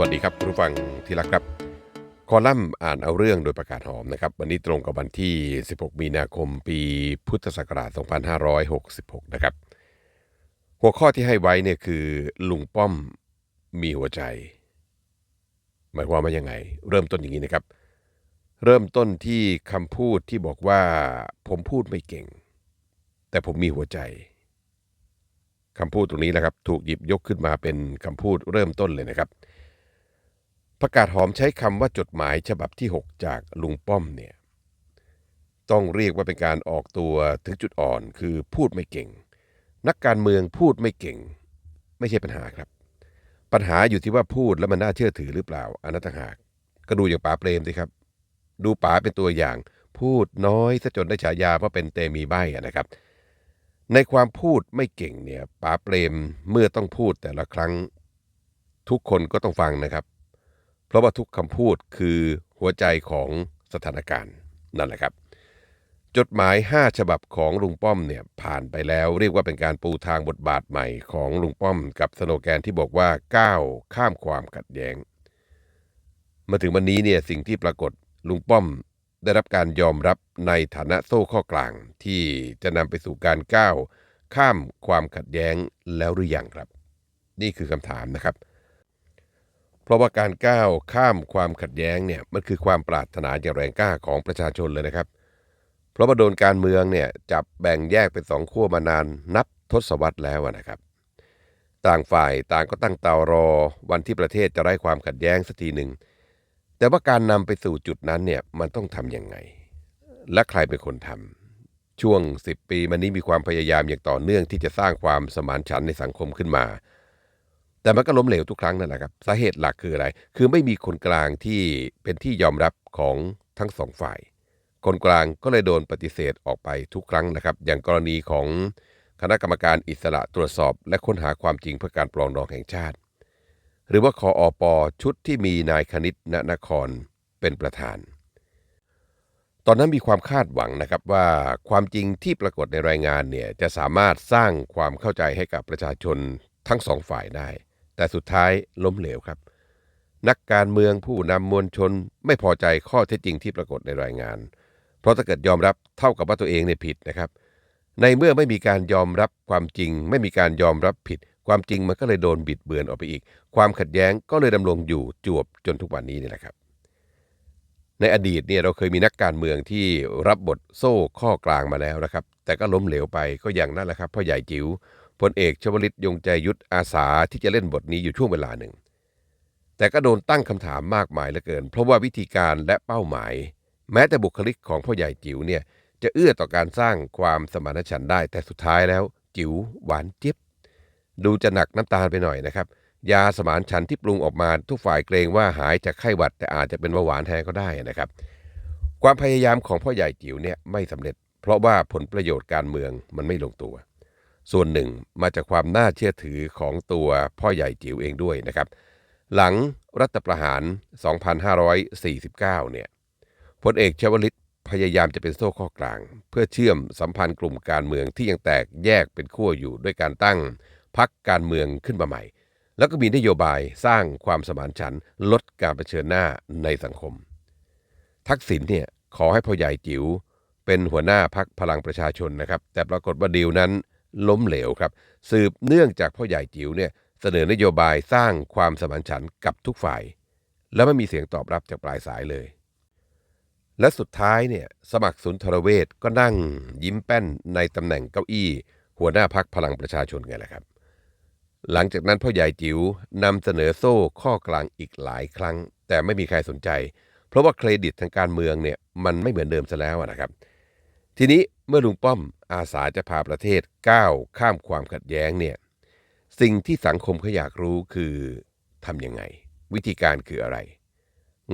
วัสดีครับคุณผู้ฟังที่รักครับ คอลัมน์อ่านเอาเรื่องโดยประกาศหอมนะครับ วันนี้ตรงกับวันที่ 16 มีนาคมปีพุทธศักราช 2566 นะครับ หัวข้อที่ให้ไว้เนี่ยคือลุงป้อมมีหัวใจ หมายความว่ายังไง เริ่มต้นอย่างนี้นะครับ เริ่มต้นที่คำพูดที่บอกว่าผมพูดไม่เก่ง แต่ผมมีหัวใจคำพูดตรงนี้แหละครับ ถูกหยิบยกขึ้นมาเป็นคำพูดเริ่มต้นเลยนะครับ ประกาศหอมใช้คำว่าจดหมายฉบับที่ 6 จากลุงป้อมเนี่ยต้องเรียกว่าเป็นการออกตัวถึงจุดอ่อนคือพูดไม่เก่ง นักการเมืองพูดไม่เก่ง ไม่ใช่ปัญหาครับ ปัญหาอยู่ที่ว่าพูดแล้วมันน่าเชื่อถือหรือเปล่าอันนั้นต่างหากก็ดูอย่างป๋าเปรมสิครับ ดูป๋าเป็นตัวอย่าง พูดน้อยซะจนได้ฉายาว่าเป็นเตมีใบอะนะครับ ในความพูดไม่เก่งเนี่ยป๋าเปรมเมื่อต้องพูดแต่ละครั้ง ทุกคนก็ต้องฟังนะครับ เพราะว่าทุกคำพูดคือหัวใจของสถานการณ์นั่นแหละครับ จดหมาย 5 ฉบับของลุงป้อมเนี่ยผ่านไปแล้วเรียกว่าเป็นการปูทางบทบาทใหม่ของลุงป้อม กับสโลแกนที่บอกว่าก้าวข้ามความขัดแย้ง มาถึงวันนี้เนี่ยสิ่งที่ปรากฏลุงป้อมได้รับการยอมรับในฐานะโซ่ข้อกลางที่จะนำไปสู่การก้าวข้ามความขัดแย้งแล้วหรือยังครับ นี่คือคำถามนะครับ เพราะว่าการก้าวข้ามความขัดแย้งเนี่ยมันคือความปรารถนาอย่างแรงกล้าของประชาชนเลยนะครับ เพราะว่าโดนการเมืองเนี่ยจับแบ่งแยกเป็นสองขั้วมานานนับทศวรรษแล้วนะครับ ต่างฝ่ายต่างก็ตั้งเตารอวันที่ประเทศจะไร้ความขัดแย้งสักทีหนึ่งแต่ว่าการนำไปสู่จุดนั้นเนี่ยมันต้องทำยังไง และใครเป็นคนทำช่วง 10 ปีมานี้มีความพยายามอย่างต่อเนื่องที่จะสร้างความสมานฉันท์ในสังคมขึ้นมา แต่มันก็ล้มเหลวทุกครั้งนั่นแหละครับสาเหตุหลักคืออะไร คือไม่มีคนกลางที่เป็นที่ยอมรับของทั้งสองฝ่าย คนกลางก็เลยโดนปฏิเสธออกไปทุกครั้งนะครับ อย่างกรณีของคณะกรรมการอิสระตรวจสอบ และค้นหาความจริงเพื่อการปรองดองแห่งชาติ หรือว่าคออปชุดที่มีนายคณิตณนครเป็นประธาน ตอนนั้นมีความคาดหวังนะครับว่าความจริงที่ปรากฏในรายงานเนี่ยจะสามารถสร้างความเข้าใจให้กับประชาชนทั้งสองฝ่ายได้ แต่สุดท้ายล้มเหลวครับ นักการเมืองผู้นำมวลชนไม่พอใจข้อเท็จจริงที่ปรากฏในรายงาน เพราะถ้าเกิดยอมรับเท่ากับว่าตัวเองเนี่ยผิดนะครับ ในเมื่อไม่มีการยอมรับความจริง ไม่มีการยอมรับผิด ความจริงมันก็เลยโดนบิดเบือนออกไปอีก ความขัดแย้งก็เลยดำรงอยู่จวบจนทุกวันนี้นี่แหละครับ ในอดีตเนี่ยเราเคยมีนักการเมืองที่รับบทโซ่ข้อกลางมาแล้วนะครับ แต่ก็ล้มเหลวไปก็อย่างนั้นแหละครับพ่อใหญ่จิ๋ว พลเอกชวลิตยงใจยุทธอาสาที่จะเล่นบทนี้อยู่ช่วงเวลาหนึ่ง แต่ก็โดนตั้งคำถามมากมายเหลือเกิน เพราะว่าวิธีการและเป้าหมาย แม้แต่บุคลิกของพ่อใหญ่จิ๋วเนี่ยจะเอื้อต่อการสร้างความสมานฉันท์ได้ แต่สุดท้ายแล้ว จิ๋วหวานเจี๊ยบดูจะหนักน้ำตาลไปหน่อยนะครับ ยาสมานฉันท์ที่ปรุงออกมาทุกฝ่ายเกรงว่าหายจากไข้หวัด แต่อาจจะเป็นเบาหวานแทนก็ได้นะครับ ความพยายามของพ่อใหญ่จิ๋วเนี่ยไม่สำเร็จ เพราะว่าผลประโยชน์การเมืองมันไม่ลงตัว ส่วนหนึ่งมาจากความน่าเชื่อถือของตัวพ่อใหญ่จิ๋วเองด้วยนะครับ หลังรัฐประหาร 2549 เนี่ยพลเอกชวลิตพยายามจะเป็นโซ่ข้อกลาง เพื่อเชื่อมสัมพันธ์กลุ่มการเมืองที่ยังแตกแยกเป็นขั้วอยู่ด้วยการตั้งพักการเมืองขึ้นมาใหม่ แล้วก็มีนโยบายสร้างความสมานฉันท์ลดการเผชิญหน้าในสังคม ทักษิณเนี่ยขอให้พ่อใหญ่จิ๋วเป็นหัวหน้าพักพลังประชาชนนะครับ แต่ปรากฏว่าดีลนั้น ล้มเหลวครับ สืบเนื่องจากพ่อใหญ่จิ๋วเนี่ยเสนอนโยบายสร้างความสมานฉันท์กับทุกฝ่าย แล้วไม่มีเสียงตอบรับจากปลายสายเลย และสุดท้ายเนี่ยสมัครสุนทรเวชก็นั่งยิ้มแป้นในตำแหน่งเก้าอี้ หัวหน้าพักพลังประชาชนไงแหละครับ หลังจากนั้นพ่อใหญ่จิ๋วนำเสนอโซ่ข้อกลางอีกหลายครั้ง แต่ไม่มีใครสนใจ เพราะว่าเครดิตทางการเมืองเนี่ยมันไม่เหมือนเดิมซะแล้วนะครับ ทีนี้ เมื่อลุงป้อมอาสาจะพาประเทศก้าวข้ามความขัดแย้งเนี่ยสิ่งที่สังคมเขาอยากรู้คือทำยังไง วิธีการคืออะไร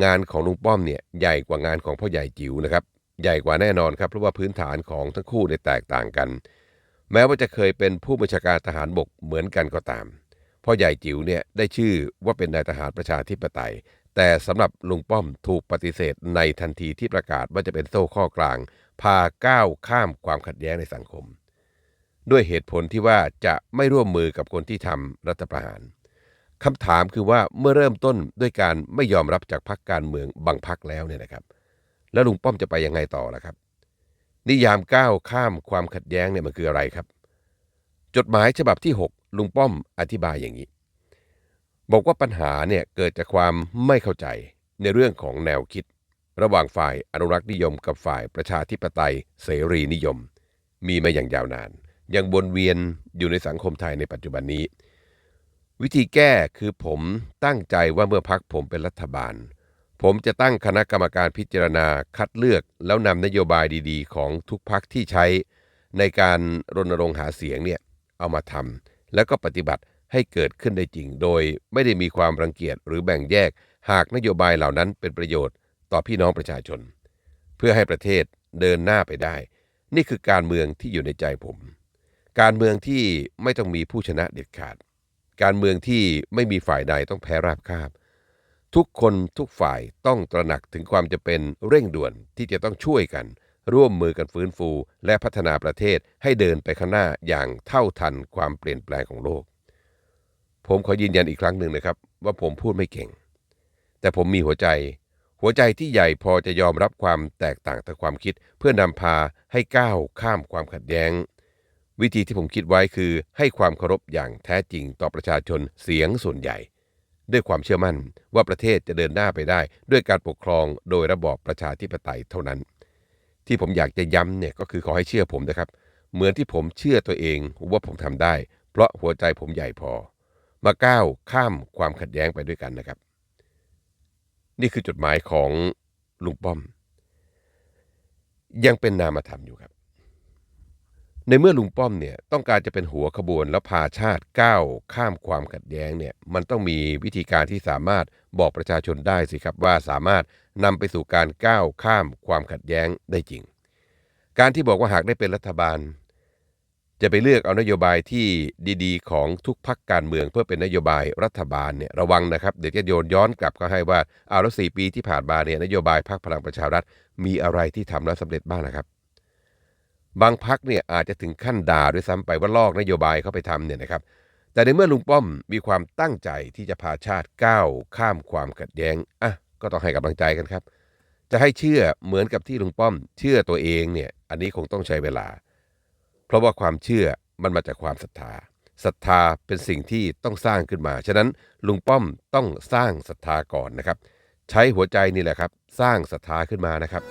งานของลุงป้อมเนี่ยใหญ่กว่างานของพ่อใหญ่จิ๋วนะครับ ใหญ่กว่าแน่นอนครับเพราะว่าพื้นฐานของทั้งคู่เนี่ยแตกต่างกัน แม้ว่าจะเคยเป็นผู้บัญชาการทหารบกเหมือนกันก็ตามพ่อใหญ่จิ๋วเนี่ยได้ชื่อว่าเป็นนายทหารประชาธิปไตย แต่สำหรับลุงป้อมถูกปฏิเสธในทันทีที่ประกาศว่าจะเป็นโซ่ข้อกลาง พาก้าวข้ามความขัดแย้งในสังคม ด้วยเหตุผลที่ว่าจะไม่ร่วมมือกับคนที่ทำรัฐประหารคำถามคือว่าเมื่อเริ่มต้นด้วยการไม่ยอมรับจากพรรคการเมืองบางพรรคแล้วเนี่ยนะครับ แล้วลุงป้อมจะไปยังไงต่อล่ะครับ นิยามก้าวข้ามความขัดแย้งเนี่ยมันคืออะไรครับ จดหมายฉบับที่ 6 ลุงป้อมอธิบายอย่างนี้ บอกว่าปัญหาเนี่ยเกิดจากความไม่เข้าใจในเรื่องของแนวคิด ระหว่างฝ่ายอนุรักษ์นิยมกับฝ่ายประชาธิปไตยเสรีนิยม มีมาอย่างยาวนาน ยังวนเวียนอยู่ในสังคมไทยในปัจจุบันนี้ วิธีแก้คือผมตั้งใจว่าเมื่อพักผมเป็นรัฐบาล ผมจะตั้งคณะกรรมการพิจารณาคัดเลือก แล้วนำนโยบายดีๆ ของทุกพักที่ใช้ ในการรณรงค์หาเสียงเนี่ยเอามาทำแล้วก็ปฏิบัติให้เกิดขึ้นได้จริงโดย ไม่ได้มีความรังเกียจหรือแบ่งแยกหากนโยบายเหล่านั้นเป็นประโยชน์ ต่อพี่น้องประชาชน เพื่อให้ประเทศเดินหน้าไปได้ นี่คือการเมืองที่อยู่ในใจผม การเมืองที่ไม่ต้องมีผู้ชนะเด็ดขาด การเมืองที่ไม่มีฝ่ายใดต้องแพ้ราบคาบ ทุกคนทุกฝ่ายต้องตระหนักถึงความจะเป็นเร่งด่วนที่จะต้องช่วยกัน ร่วมมือกันฟื้นฟู และพัฒนาประเทศให้เดินไปข้างหน้าอย่างเท่าทันความเปลี่ยนแปลงของโลก ผมขอยืนยันอีกครั้งหนึ่งนะครับ ว่าผมพูดไม่เก่ง แต่ผมมีหัวใจ หัวใจที่ใหญ่พอจะยอมรับความแตกต่างทางความคิด เพื่อนำพาให้ก้าวข้ามความขัดแย้ง วิธีที่ผมคิดไว้คือให้ความเคารพอย่างแท้จริงต่อประชาชนเสียงส่วนใหญ่ ด้วยความเชื่อมั่นว่าประเทศจะเดินหน้าไปได้ ด้วยการปกครองโดยระบอบประชาธิปไตยเท่านั้น ที่ผมอยากจะย้ำเนี่ยก็คือขอให้เชื่อผมนะครับ เหมือนที่ผมเชื่อตัวเองว่าผมทำได้ เพราะหัวใจผมใหญ่พอ มาก้าวข้ามความขัดแย้งไปด้วยกันนะครับ นี่คือจดหมายของลุงป้อม ยังเป็นนามธรรมอยู่ครับ ในเมื่อลุงป้อมเนี่ยต้องการจะเป็นหัวขบวนแล้วพาชาติก้าวข้ามความขัดแย้งเนี่ยมันต้องมีวิธีการที่สามารถบอกประชาชนได้สิครับว่าสามารถนำไปสู่การก้าวข้ามความขัดแย้งได้จริง การที่บอกว่าหากได้เป็นรัฐบาล จะไปเลือกเอานโยบายที่ดีๆ ของทุกพักการเมืองเพื่อเป็นนโยบายรัฐบาลเนี่ยระวังนะครับ เดี๋ยวจะโยนย้อนกลับก็ให้ว่าเอาแล้วสี่ปีที่ผ่านมาเนี่ยนโยบายพรรคพลังประชารัฐมีอะไรที่ทำแล้วสำเร็จบ้างนะครับ บางพักเนี่ยอาจจะถึงขั้นด่าด้วยซ้ำไปว่าลอกนโยบายเขาไปทำเนี่ยนะครับ แต่ในเมื่อลุงป้อมมีความตั้งใจที่จะพาชาติก้าวข้ามความขัดแย้งอะก็ต้องให้กำลังใจกันครับ จะให้เชื่อเหมือนกับที่ลุงป้อม เชื่อตัวเองเนี่ยอันนี้คงต้องใช้เวลา ราะว่าความเชื่อมันมาจากความศรัทธาศรัทธาเป็นสิ่งที่ต้องสร้างขึ้นมา ฉะนั้นลุงป้อมต้องสร้างศรัทธาก่อนนะครับ ใช้หัวใจนี่แหละครับ สร้างศรัทธาขึ้นมานะครับ